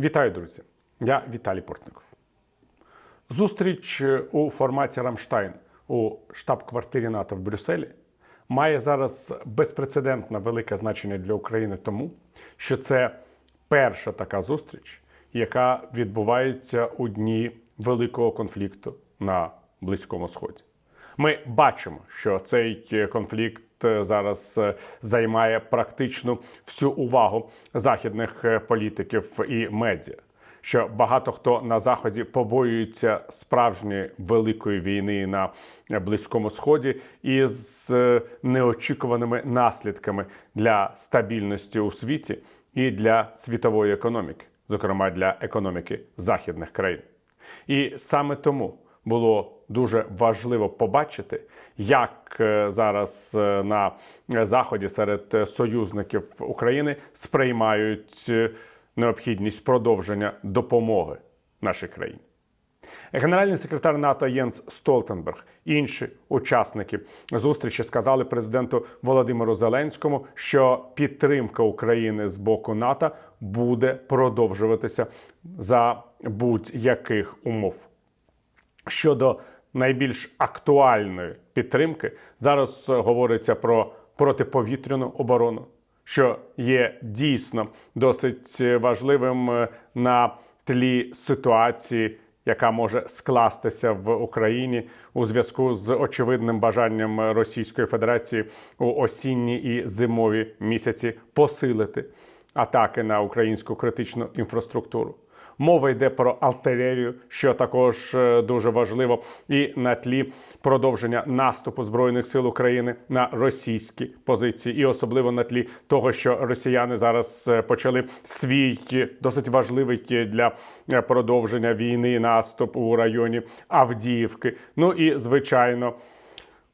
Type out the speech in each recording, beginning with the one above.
Вітаю, друзі! Я Віталій Портников. Зустріч у форматі Рамштайн у штаб-квартирі НАТО в Брюсселі має зараз безпрецедентне велике значення для України, тому що це перша така зустріч, яка відбувається у дні великого конфлікту на Близькому Сході. Ми бачимо, що цей конфлікт е, зараз е, займає практично всю увагу західних е, політиків і медіа. Що багато хто на заході побоюється справжньої великої війни на близькому сході із е, неочікуваними наслідками для стабільності у світі і для світової економіки, зокрема для економіки західних країн. І саме тому було дуже важливо побачити, як е, зараз е, на заході серед е, союзників України сприймають е, необхідність продовження допомоги нашій країні. Генеральний секретар НАТО Єнс Столтенберг інші учасники зустрічі сказали президенту Володимиру Зеленському, що підтримка України з боку НАТО буде продовжуватися за будь-яких умов. Щодо найбільш актуальної підтримки, зараз е, говориться про протиповітряну оборону, що є дійсно досить важливим е, на тлі ситуації, яка може скластися в Україні у зв'язку з очевидним бажанням Російської Федерації у осінні і зимові місяці посилити атаки на українську критичну інфраструктуру. Мова йде про артилерію, що також е, дуже важливо, і на тлі продовження наступу збройних сил України на російські позиції, і особливо на тлі того, що росіяни зараз е, почали свій е, досить важливий для продовження війни наступ у районі Авдіївки. Ну і звичайно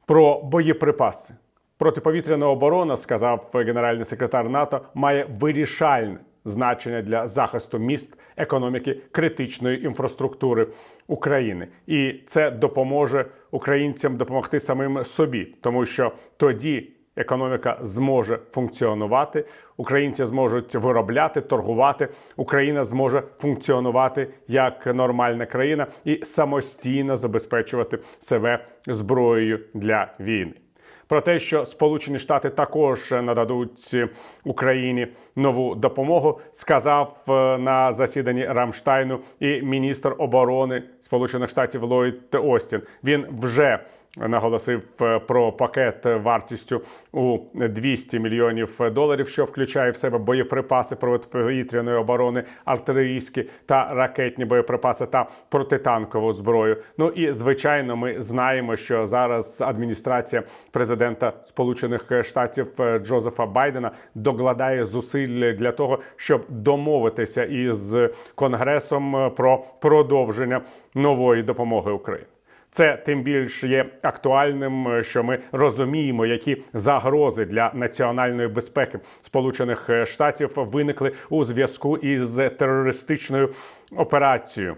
про боєприпаси. Протиповітряна оборона, сказав генеральний секретар НАТО, має вирішальне значення для захисту міст, економіки, критичної інфраструктури України, і це допоможе українцям допомогти самим собі, тому що тоді. Економіка зможе функціонувати, українці зможуть виробляти, торгувати. Україна зможе функціонувати як нормальна країна і самостійно забезпечувати себе зброєю для війни про те, що Сполучені Штати також нададуть Україні нову допомогу, сказав е, на засіданні Рамштайну і міністр оборони Сполучених Штатів Ллойд Остін. Він вже наголосив е, про пакет вартістю у 200 мільйонів доларів, що включає в себе боєприпаси протиповітряної оборони, артилерійські та ракетні боєприпаси та протитанкову зброю. Ну і звичайно, ми знаємо, що зараз адміністрація президента Сполучених Штатів е, Джозефа Байдена докладає зусиль для того, щоб домовитися із Конгресом е, про продовження нової допомоги Україні. Це тим більш є актуальним, е, що ми розуміємо, які загрози для національної безпеки Сполучених Штатів виникли у зв'язку із терористичною операцією.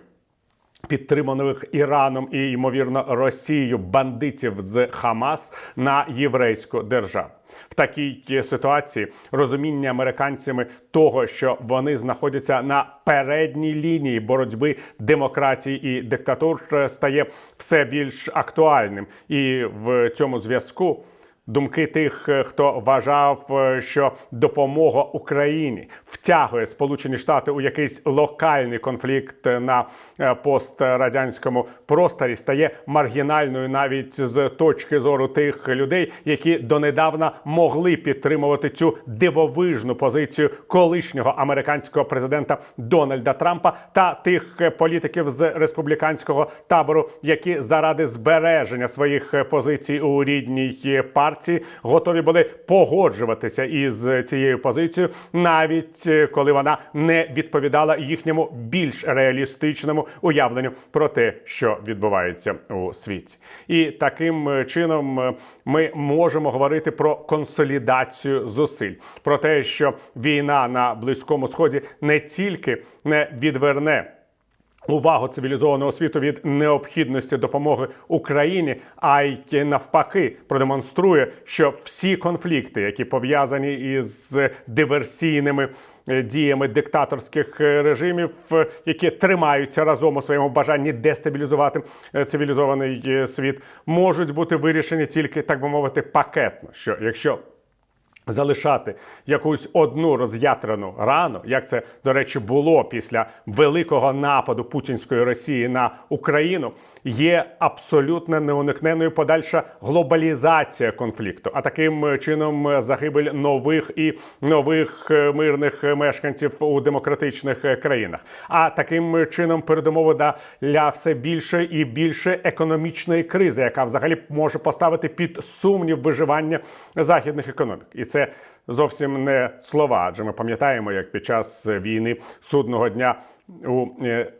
Підтриманих Іраном і ймовірно Росією бандитів з Хамас на єврейську державу в такій ситуації розуміння американцями того, що вони знаходяться на передній лінії боротьби демократії і диктатур, стає все більш актуальним, і в цьому зв'язку. Думки тих, хто вважав, що допомога Україні втягує Сполучені Штати у якийсь локальний конфлікт на пострадянському просторі, стає маргінальною навіть з точки зору тих людей, які донедавна могли підтримувати цю дивовижну позицію колишнього американського президента Дональда Трампа та тих політиків з республіканського табору, які заради збереження своїх позицій у рідній партії готові були погоджуватися із цією позицією, навіть е, коли вона не відповідала їхньому більш реалістичному уявленню про те, що відбувається у світі, і таким е, чином е, ми можемо говорити про консолідацію зусиль, про те, що війна на близькому сході не тільки не відверне увагу цивілізованого світу від необхідності допомоги Україні, а й навпаки продемонструє, що всі конфлікти, які пов'язані із диверсійними е, діями диктаторських е, режимів, е, які тримаються разом у своєму бажанні дестабілізувати цивілізований світ, можуть бути вирішені тільки так би мовити пакетно. Що якщо залишати якусь одну роз'ятрену рану, як це, до речі, було після великого нападу путінської Росії на Україну, є абсолютно неуникненною подальша глобалізація конфлікту. А таким чином е, загибель нових і нових е, мирних мешканців у демократичних е, країнах. А таким чином передумови для все більше і більше економічної кризи, яка взагалі може поставити під сумнів виживання західних економік. І це зовсім не слова, адже ми пам'ятаємо, як під час війни судного дня у е,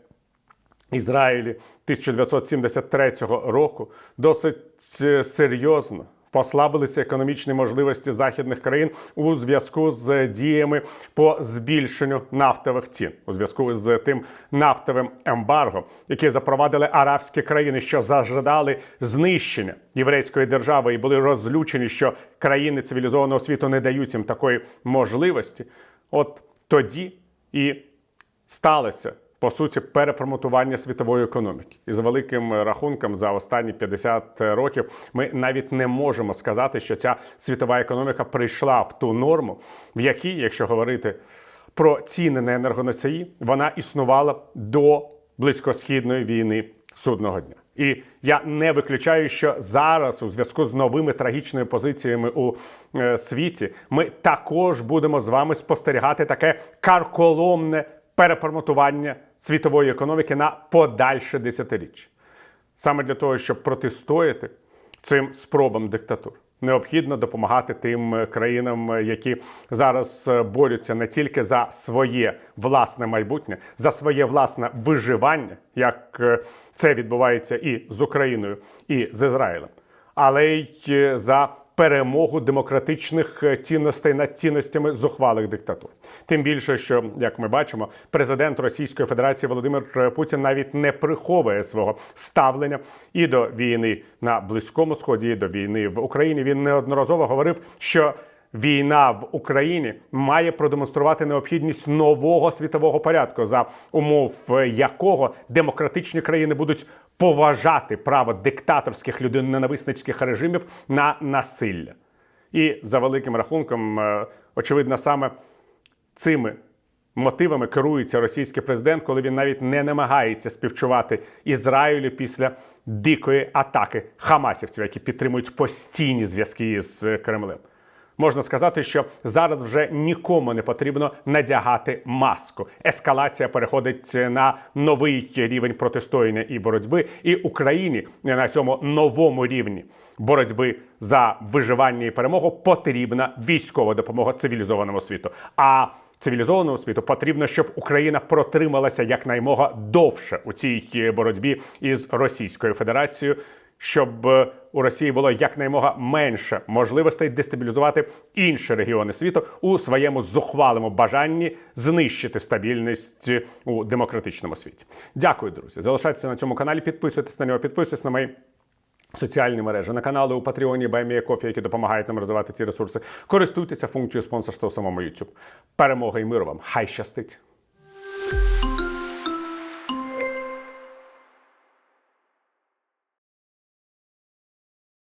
Ізраїлі 1973 року досить е, серйозно послабилися економічні можливості західних країн у зв'язку з діями по збільшенню нафтових цін, у зв'язку з тим нафтовим ембарго, яке запровадили арабські країни, що зажадали знищення єврейської держави і були розлючені, що країни цивілізованого світу не дають їм такої можливості. От тоді і сталося по суті переформатування світової економіки. І з великим рахунком за останні 50 років ми навіть не можемо сказати, що ця світова економіка прийшла в ту норму, в якій, якщо говорити про ціни на енергоносії, вона існувала до близькосхідної війни судного дня. І я не виключаю, що зараз, у зв'язку з новими трагічними позиціями у е, світі, ми також будемо з вами спостерігати таке карколомне переформатування світової економіки на подальше десятиріч. Саме для того, щоб протистояти цим спробам диктатур, необхідно допомагати тим е, країнам, е, які зараз е, борються не тільки за своє власне майбутнє, за своє власне виживання, як це відбувається і з Україною, і з Ізраїлем, але й за перемогу демократичних е, цінностей над цінностями зухвалих диктатур. Тим більше, що як ми бачимо, президент Російської Федерації Володимир Путін навіть не приховує свого ставлення і до війни на близькому сході, і до війни в Україні. Він неодноразово говорив, що Війна в Україні має продемонструвати необхідність нового світового порядку, за умов е, якого демократичні країни будуть поважати право диктаторських людиноненависницьких режимів на насилля. І за великим рахунком, е, очевидно, саме цими мотивами керується російський президент, коли він навіть не намагається співчувати Ізраїлю після дикої атаки хамасівців, які підтримують постійні зв'язки з Кремлем. Можна сказати, що зараз вже нікому не потрібно надягати маску. Ескалація переходить на новий рівень протистояння і боротьби, і Україні на цьому новому рівні боротьби за виживання і перемогу потрібна військова допомога цивілізованому світу. А цивілізованому світу потрібно, щоб Україна протрималася якнаймога довше у цій боротьбі із Російською Федерацією щоб е, у Росії було якнаймога менше можливостей дестабілізувати інші регіони світу у своєму зухвалому бажанні знищити стабільність у демократичному світі. Дякую, друзі. Залишайтеся на цьому каналі, підписуйтесь на нього, підписуйтесь на мої. Соціальні мережі на канали у Патреоні Баймія Кофі, які допомагають нам розвивати ці ресурси. Користуйтеся функцією спонсорства у самому YouTube. Перемога і миру вам! Хай щастить!